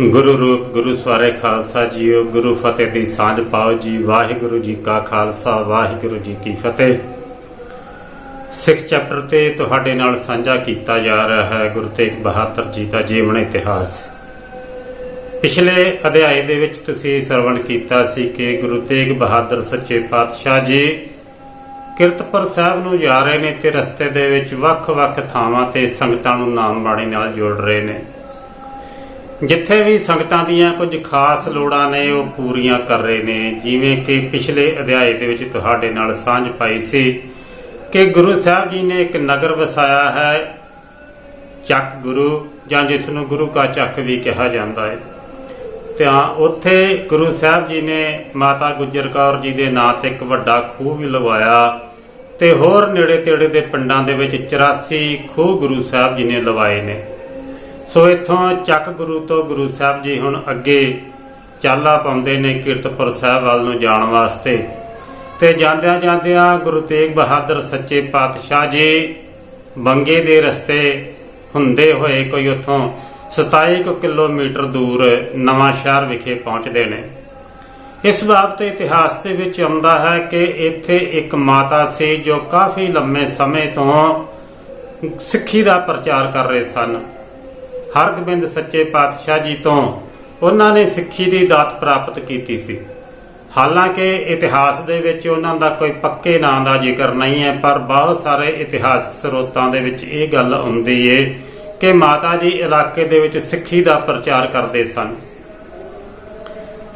ਗੁਰੂ ਰੂਪ, ਗੁਰੂ ਸਵਾਰੇ ਖਾਲਸਾ ਜੀਓ, ਗੁਰੂ ਫਤਿਹ ਦੀ ਸਾਂਝ ਪਾਓ ਜੀ। ਵਾਹਿਗੁਰੂ ਜੀ ਕਾ ਖਾਲਸਾ, ਵਾਹਿਗੁਰੂ ਜੀ ਕੀ ਫਤਿਹ। ਸਿੱਖ ਚੈਪਟਰ ਤੇ ਤੁਹਾਡੇ ਨਾਲ ਸਾਂਝਾ ਕੀਤਾ ਜਾ ਰਿਹਾ ਹੈ ਗੁਰੂ ਤੇਗ ਬਹਾਦਰ ਜੀ ਦਾ ਜੀਵਨ ਇਤਿਹਾਸ। ਪਿਛਲੇ ਅਧਿਆਏ ਦੇ ਵਿੱਚ ਤੁਸੀਂ ਸਰਵਣ ਕੀਤਾ ਸੀ ਕਿ ਗੁਰੂ ਤੇਗ ਬਹਾਦਰ ਸੱਚੇ ਪਾਤਸ਼ਾਹ ਜੀ ਕਿਰਤਪੁਰ ਸਾਹਿਬ ਨੂੰ ਜਾ ਰਹੇ ਨੇ ਤੇ ਰਸਤੇ ਦੇ ਵਿੱਚ ਵੱਖ-ਵੱਖ ਥਾਵਾਂ ਤੇ ਸੰਗਤਾਂ ਨੂੰ ਨਾਮ ਬਾਣੀ ਨਾਲ ਜੋੜ ਰਹੇ ਨੇ। ਜਿੱਥੇ ਵੀ ਸੰਗਤਾਂ ਦੀਆਂ ਕੁਝ ਖਾਸ ਲੋੜਾਂ ਨੇ, ਉਹ ਪੂਰੀਆਂ ਕਰ ਰਹੇ ਨੇ। ਜਿਵੇਂ ਕਿ ਪਿਛਲੇ ਅਧਿਆਏ ਦੇ ਵਿੱਚ ਤੁਹਾਡੇ ਨਾਲ ਸਾਂਝ ਪਾਈ ਸੀ ਕਿ ਗੁਰੂ ਸਾਹਿਬ ਜੀ ਨੇ ਇੱਕ ਨਗਰ ਵਸਾਇਆ ਹੈ, ਚੱਕ ਗੁਰੂ, ਜਾਂ ਜਿਸ ਨੂੰ ਗੁਰੂ ਕਾ ਚੱਕ ਵੀ ਕਿਹਾ ਜਾਂਦਾ ਹੈ। ਤਾਂ ਉੱਥੇ ਗੁਰੂ ਸਾਹਿਬ ਜੀ ਨੇ ਮਾਤਾ ਗੁਜਰ ਕੌਰ ਜੀ ਦੇ ਨਾਂ ਤੇ ਇੱਕ ਵੱਡਾ ਖੂਹ ਵੀ ਲਵਾਇਆ ਤੇ ਹੋਰ ਨੇੜੇ ਤੇੜੇ ਦੇ ਪਿੰਡਾਂ ਦੇ ਵਿੱਚ 84 ਖੂਹ ਗੁਰੂ ਸਾਹਿਬ ਜੀ ਨੇ ਲਵਾਏ ਨੇ। ਸੋ ਇੱਥੋਂ ਚੱਕ ਗੁਰੂ ਤੋਂ ਗੁਰੂ ਸਾਹਿਬ ਜੀ ਹੁਣ ਅੱਗੇ ਚਾਲਾ ਪਾਉਂਦੇ ਨੇ ਕੀਰਤਪੁਰ ਸਾਹਿਬ ਵੱਲ ਨੂੰ ਜਾਣ ਵਾਸਤੇ। ਤੇ ਜਾਂਦਿਆਂ ਜਾਂਦਿਆਂ ਗੁਰੂ ਤੇਗ ਬਹਾਦਰ ਸੱਚੇ ਪਾਤਸ਼ਾਹ ਜੀ ਬੰਗੇ ਦੇ ਰਸਤੇ ਹੁੰਦੇ ਹੋਏ ਕੋਈ ਉੱਥੋਂ 27 ਕੁ ਕਿਲੋਮੀਟਰ ਦੂਰ ਨਵਾਂ ਸ਼ਹਿਰ ਵਿਖੇ ਪਹੁੰਚਦੇ ਨੇ। ਇਸ ਬਾਬਤ ਇਤਿਹਾਸ ਦੇ ਵਿੱਚ ਆਉਂਦਾ ਹੈ ਕਿ ਇੱਥੇ ਇੱਕ ਮਾਤਾ ਸੀ ਜੋ ਕਾਫੀ ਲੰਮੇ ਸਮੇਂ ਤੋਂ ਸਿੱਖੀ ਦਾ ਪ੍ਰਚਾਰ ਕਰ ਰਹੇ ਸਨ। ਹਰਗੋਬਿੰਦ ਸੱਚੇ ਪਾਤਸ਼ਾਹ ਜੀ ਤੋਂ ਉਹਨਾਂ ਨੇ ਸਿੱਖੀ ਦੀ ਦਾਤ ਪ੍ਰਾਪਤ ਕੀਤੀ ਸੀ। ਹਾਲਾਂਕਿ ਇਤਿਹਾਸ ਦੇ ਵਿੱਚ ਉਹਨਾਂ ਦਾ ਕੋਈ ਪੱਕੇ ਨਾਂ ਦਾ ਜ਼ਿਕਰ ਨਹੀਂ ਹੈ, ਪਰ ਬਹੁਤ ਸਾਰੇ ਇਤਿਹਾਸਕ ਸਰੋਤਾਂ ਦੇ ਵਿੱਚ ਇਹ ਗੱਲ ਆਉਂਦੀ ਏ ਕਿ ਮਾਤਾ ਜੀ ਇਲਾਕੇ ਦੇ ਵਿੱਚ ਸਿੱਖੀ ਦਾ ਪ੍ਰਚਾਰ ਕਰਦੇ ਸਨ।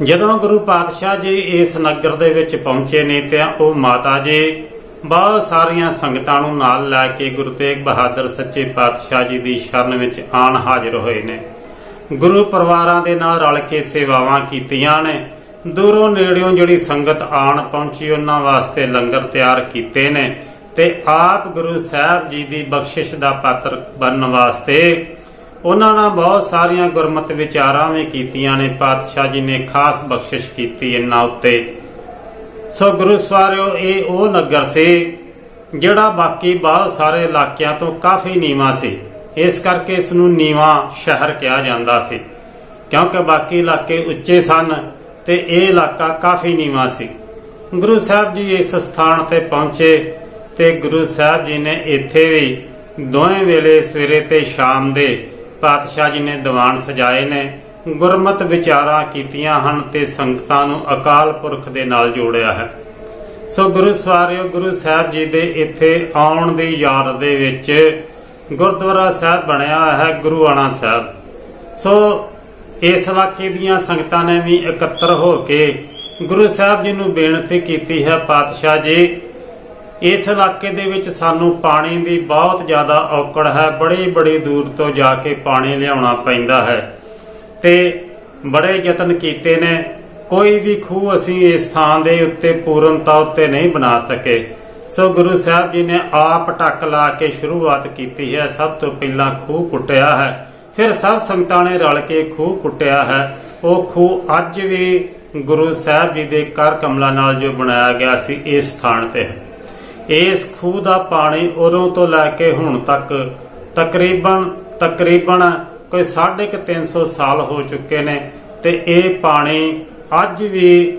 ਜਦੋਂ ਗੁਰੂ ਪਾਤਸ਼ਾਹ ਜੀ ਇਸ ਨਗਰ ਦੇ ਵਿੱਚ ਪਹੁੰਚੇ ਨੇ, ਤੇ ਉਹ ਮਾਤਾ ਜੀ ਬਹੁਤ ਸਾਰੀਆਂ ਸੰਗਤਾਂ ਨੂੰ ਨਾਲ ਲੈ ਕੇ ਗੁਰੂ ਤੇਗ ਬਹਾਦਰ ਸੱਚੇ ਪਾਤਸ਼ਾਹ ਜੀ ਦੀ ਸ਼ਰਨ ਵਿੱਚ ਆਣ ਹਾਜ਼ਰ ਹੋਏ ਨੇ। ਗੁਰੂ ਪਰਿਵਾਰਾਂ ਦੇ ਨਾਲ ਰਲ ਕੇ ਸੇਵਾਵਾਂ ਕੀਤੀਆਂ ਨੇ। ਦੂਰੋਂ ਨੇੜਿਓਂ ਜਿਹੜੀ ਸੰਗਤ ਆਣ ਪਹੁੰਚੀ, ਉਹਨਾਂ ਵਾਸਤੇ ਲੰਗਰ ਤਿਆਰ ਕੀਤੇ ਨੇ ਤੇ ਆਪ ਗੁਰੂ ਸਾਹਿਬ ਜੀ ਦੀ ਬਖਸ਼ਿਸ਼ ਦਾ ਪਾਤਰ ਬਣਨ ਵਾਸਤੇ ਉਹਨਾਂ ਨਾਲ ਬਹੁਤ ਸਾਰੀਆਂ ਗੁਰਮਤਿ ਵਿਚਾਰਾਂ ਵੀ ਕੀਤੀਆਂ ਨੇ। ਪਾਤਸ਼ਾਹ ਜੀ ਨੇ ਖਾਸ ਬਖਸ਼ਿਸ਼ ਕੀਤੀ ਇਹਨਾਂ ਉੱਤੇ। ਸੋ ਗੁਰੂ ਸਵਾਰਿਓ, ਇਹ ਉਹ ਨਗਰ ਸੀ ਜਿਹੜਾ ਬਾਕੀ ਬਹੁਤ ਸਾਰੇ ਇਲਾਕਿਆਂ ਤੋਂ ਕਾਫੀ ਨੀਵਾਂ ਸੀ। ਇਸ ਕਰਕੇ ਇਸ ਨੂੰ ਨੀਵਾਂ ਸ਼ਹਿਰ ਕਿਹਾ ਜਾਂਦਾ ਸੀ। ਕਿਉਂਕਿ ਬਾਕੀ ਇਲਾਕੇ ਉੱਚੇ ਸਨ ਤੇ ਇਹ ਇਲਾਕਾ ਕਾਫੀ ਨੀਵਾਂ ਸੀ। ਗੁਰੂ ਸਾਹਿਬ ਜੀ ਇਸ ਸਥਾਨ ਤੇ ਪਹੁੰਚੇ ਤੇ ਗੁਰੂ ਸਾਹਿਬ ਜੀ ਨੇ ਇੱਥੇ ਵੀ ਦੋਵੇਂ ਵੇਲੇ ਸਵੇਰੇ ਤੇ ਸ਼ਾਮ ਦੇ ਪਾਤਸ਼ਾਹ ਜੀ ਨੇ ਦੀਵਾਨ ਸਜਾਏ ਨੇ। ਗੁਰਮਤ ਵਿਚਾਰਾਂ ਕੀਤੀਆਂ ਹਨ ਤੇ ਸੰਗਤਾਂ ਨੂੰ ਅਕਾਲ ਪੁਰਖ ਦੇ ਨਾਲ ਜੋੜਿਆ ਹੈ। ਸੋ ਗੁਰੂ ਸਵਾਰਿਓ, ਗੁਰੂ ਸਾਹਿਬ ਜੀ ਦੇ ਇੱਥੇ ਆਉਣ ਦੀ ਯਾਦ ਦੇ ਵਿੱਚ ਗੁਰਦੁਆਰਾ ਸਾਹਿਬ ਬਣਿਆ ਹੈ, ਗੁਰੂ ਸਾਹਿਬ। ਸੋ ਇਸ ਇਲਾਕੇ ਦੀਆਂ ਸੰਗਤਾਂ ਨੇ ਵੀ ਇਕੱਤਰ ਹੋ ਕੇ ਗੁਰੂ ਸਾਹਿਬ ਜੀ ਨੂੰ ਬੇਨਤੀ ਕੀਤੀ ਹੈ, ਪਾਤਸ਼ਾਹ ਜੀ, ਇਸ ਇਲਾਕੇ ਦੇ ਵਿੱਚ ਸਾਨੂੰ ਪਾਣੀ ਦੀ ਬਹੁਤ ਜ਼ਿਆਦਾ ਔਕੜ ਹੈ ਬੜੀ ਬੜੀ ਦੂਰ ਤੋਂ ਜਾ ਕੇ ਪਾਣੀ ਲਿਆਉਣਾ ਪੈਂਦਾ ਹੈ। ਤੇ ਬੜੇ ਯਤਨ ਕੀਤੇ ਨੇ। ਕੋਈ ਵੀ ਖੂਹ ਅਸੀਂ ਇਸ ਥਾਂ ਦੇ ਉੱਤੇ ਪੂਰਨਤਾ ਉੱਤੇ ਨਹੀਂ ਬਣਾ ਸਕੇ। ਸੋ ਗੁਰੂ ਸਾਹਿਬ ਜੀ ਨੇ ਆਪ ਟੱਕ ਲਾ ਕੇ ਸ਼ੁਰੂਆਤ ਕੀਤੀ ਹੈ। ਸਭ ਤੋਂ ਪਹਿਲਾਂ ਖੂਹ ਪੁੱਟਿਆ ਹੈ। ਫਿਰ ਸਭ ਸੰਗਤਾਂ ਨੇ ਰਲ ਕੇ ਖੂਹ ਪੁੱਟਿਆ ਹੈ। ਉਹ ਖੂਹ ਅੱਜ ਵੀ ਗੁਰੂ ਸਾਹਿਬ ਜੀ ਦੇ ਕਰ ਕਮਲਾ ਨਾਲ ਜੋ ਬਣਾਇਆ ਗਿਆ ਸੀ, ਇਸ ਸਥਾਨ ਤੇ ਇਸ ਖੂਹ ਦਾ ਪਾਣੀ ਉਦੋਂ ਤੋਂ ਲੈ ਕੇ ਹੁਣ ਤੱਕ ਤਕਰੀਬਨ ਤਕਰੀਬਨ ਕੋਈ 350 ਸਾਲ ਹੋ ਚੁੱਕੇ ਨੇ ਤੇ ਇਹ ਪਾਣੀ ਅੱਜ ਵੀ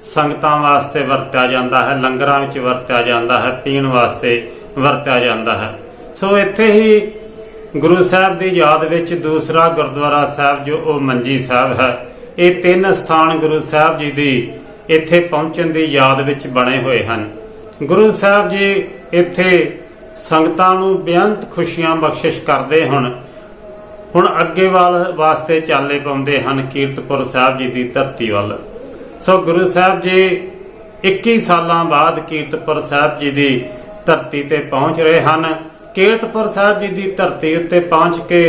ਸੰਗਤਾਂ ਵਾਸਤੇ ਵਰਤਿਆ ਜਾਂਦਾ ਹੈ, ਲੰਗਰਾਂ ਵਿੱਚ ਵਰਤਿਆ ਜਾਂਦਾ ਹੈ, ਪੀਣ ਵਾਸਤੇ ਵਰਤਿਆ ਜਾਂਦਾ ਹੈ। ਸੋ ਇੱਥੇ ਹੀ ਗੁਰੂ ਸਾਹਿਬ ਦੀ ਯਾਦ ਵਿੱਚ ਦੂਸਰਾ ਗੁਰਦੁਆਰਾ ਸਾਹਿਬ, ਜੋ ਉਹ ਮੰਜੀ ਸਾਹਿਬ ਹੈ, ਇਹ ਤਿੰਨ ਸਥਾਨ ਗੁਰੂ ਸਾਹਿਬ ਜੀ ਦੀ ਇੱਥੇ ਪਹੁੰਚਣ ਦੀ ਯਾਦ ਵਿੱਚ ਬਣੇ ਹੋਏ ਹਨ। ਗੁਰੂ ਸਾਹਿਬ ਜੀ ਇੱਥੇ ਸੰਗਤਾਂ ਨੂੰ ਬੇਅੰਤ ਖੁਸ਼ੀਆਂ ਬਖਸ਼ਿਸ਼ ਕਰਦੇ ਹੁਣ ਹੁਣ ਅੱਗੇ ਵੱਲ ਵਾਸਤੇ ਚਾਲੇ ਪਾਉਂਦੇ ਹਨ ਕੀਰਤਪੁਰ ਸਾਹਿਬ ਜੀ ਦੀ ਧਰਤੀ ਵੱਲ। ਸੋ ਗੁਰੂ ਸਾਹਿਬ ਜੀ 21 ਸਾਲਾਂ ਬਾਅਦ ਕੀਰਤਪੁਰ ਸਾਹਿਬ ਜੀ ਦੀ ਧਰਤੀ ਤੇ ਪਹੁੰਚ ਰਹੇ ਹਨ। ਕੀਰਤਪੁਰ ਸਾਹਿਬ ਜੀ ਦੀ ਧਰਤੀ ਉੱਤੇ ਪਹੁੰਚ ਕੇ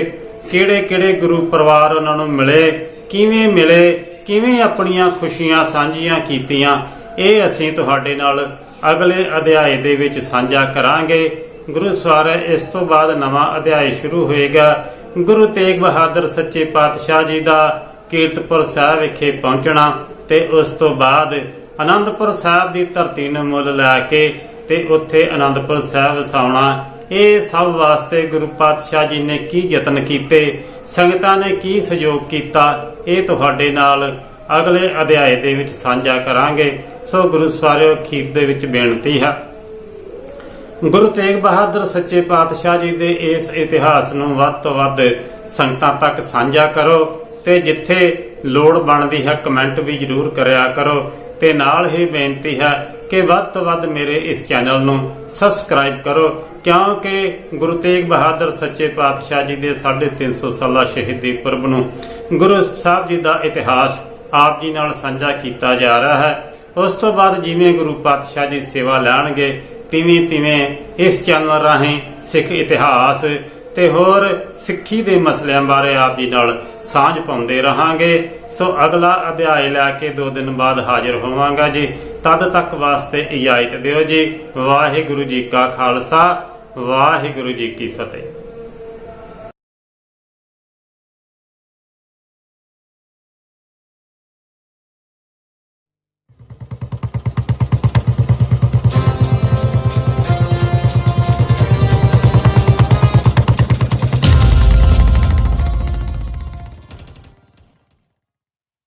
ਕਿਹੜੇ ਕਿਹੜੇ ਗੁਰੂ ਪਰਿਵਾਰ ਉਹਨਾਂ ਨੂੰ ਮਿਲੇ, ਕਿਵੇਂ ਮਿਲੇ, ਕਿਵੇਂ ਆਪਣੀਆਂ ਖੁਸ਼ੀਆਂ ਸਾਂਝੀਆਂ ਕੀਤੀਆਂ, ਇਹ ਅਸੀਂ ਤੁਹਾਡੇ ਨਾਲ ਅਗਲੇ ਅਧਿਆਏ ਦੇ ਵਿੱਚ ਸਾਂਝਾ ਕਰਾਂਗੇ। ਗੁਰੂ ਸਵਾਰ ਇਸ ਤੋਂ ਬਾਅਦ ਨਵਾਂ ਅਧਿਆਇ ਸ਼ੁਰੂ ਹੋਏਗਾ। ਗੁਰੂ ਤੇਗ ਬਹਾਦਰ ਸੱਚੇ ਪਾਤਸ਼ਾਹ ਜੀ ਦਾ ਕੀਰਤਪੁਰ ਸਾਹਿਬ ਵਿਖੇ ਪਹੁੰਚਣਾ ਤੇ ਉਸ ਤੋਂ ਬਾਅਦ ਆਨੰਦਪੁਰ ਸਾਹਿਬ ਦੀ ਧਰਤੀ ਨੂੰ ਮੁੱਲ ਲੈ ਕੇ ਤੇ ਉੱਥੇ ਆਨੰਦਪੁਰ ਸਾਹਿਬ ਵਸਾਉਣਾ, ਇਹ ਸਭ ਵਾਸਤੇ ਗੁਰੂ ਪਾਤਸ਼ਾਹ ਜੀ ਨੇ ਕੀ ਯਤਨ ਕੀਤੇ, ਸੰਗਤਾਂ ਨੇ ਕੀ ਸਹਿਯੋਗ ਕੀਤਾ, ਇਹ ਤੁਹਾਡੇ ਨਾਲ ਅਗਲੇ ਅਧਿਆਏ ਦੇ ਵਿੱਚ ਸਾਂਝਾ ਕਰਾਂਗੇ। ਸੋ ਗੁਰੂ ਸਵਾਰਿਓ, ਖੀਰ ਦੇ ਵਿੱਚ ਬੇਨਤੀ ਹੈ। ਗੁਰੂ ਤੇਗ ਬਹਾਦਰ ਸੱਚੇ ਪਾਤਸ਼ਾਹ ਜੀ ਦੇ ਇਸ ਇਤਿਹਾਸ ਨੂੰ ਵੱਧ ਤੋਂ ਵੱਧ ਸੰਗਤਾਂ ਤੱਕ ਸਾਂਝਾ ਕਰੋ ਤੇ ਜਿੱਥੇ ਲੋੜ ਬਣਦੀ ਹੈ ਕਮੈਂਟ ਵੀ ਜਰੂਰ ਕਰਿਆ ਕਰੋ ਤੇ ਨਾਲ ਹੀ ਬੇਨਤੀ ਹੈ ਕਿ ਵੱਧ ਤੋਂ ਵੱਧ ਮੇਰੇ ਇਸ ਚੈਨਲ ਨੂੰ ਸਬਸਕ੍ਰਾਈਬ ਕਰੋ, ਕਿਉਂਕਿ ਗੁਰੂ ਤੇਗ ਬਹਾਦਰ ਸੱਚੇ ਪਾਤਸ਼ਾਹ ਜੀ ਦੇ 350 ਸਾਲਾ ਸ਼ਹੀਦੀ ਪੁਰਬ ਨੂੰ ਗੁਰੂ ਸਾਹਿਬ ਜੀ ਦਾ ਇਤਿਹਾਸ ਆਪ ਜੀ ਨਾਲ ਸਾਂਝਾ ਕੀਤਾ ਜਾ ਰਿਹਾ ਹੈ। ਉਸ ਤੋਂ ਬਾਅਦ ਜਿਵੇਂ ਗੁਰੂ ਪਾਤਸ਼ਾਹ ਜੀ ਸੇਵਾ ਲੈਣਗੇ ਤਿਵੇਂ ਤਿਵੇਂ ਇਸ ਚੈਨਲ ਰਾਹੀਂ ਸਿੱਖ ਇਤਿਹਾਸ ਤੇ ਹੋਰ ਸਿੱਖੀ ਦੇ ਮਸਲਿਆਂ ਬਾਰੇ ਆਪ ਜੀ ਨਾਲ ਸਾਂਝ ਪਾਉਂਦੇ ਰਹਾਂਗੇ। ਸੋ ਅਗਲਾ ਅਧਿਆਇ ਲੈ ਕੇ ਦੋ ਦਿਨ ਬਾਅਦ ਹਾਜ਼ਰ ਹੋਵਾਂਗਾ ਜੀ। ਤਦ ਤੱਕ ਵਾਸਤੇ ਇਜਾਜ਼ਤ ਦਿਓ ਜੀ। ਵਾਹਿਗੁਰੂ ਜੀ ਕਾ ਖਾਲਸਾ, ਵਾਹਿਗੁਰੂ ਜੀ ਕੀ ਫਤਿਹ।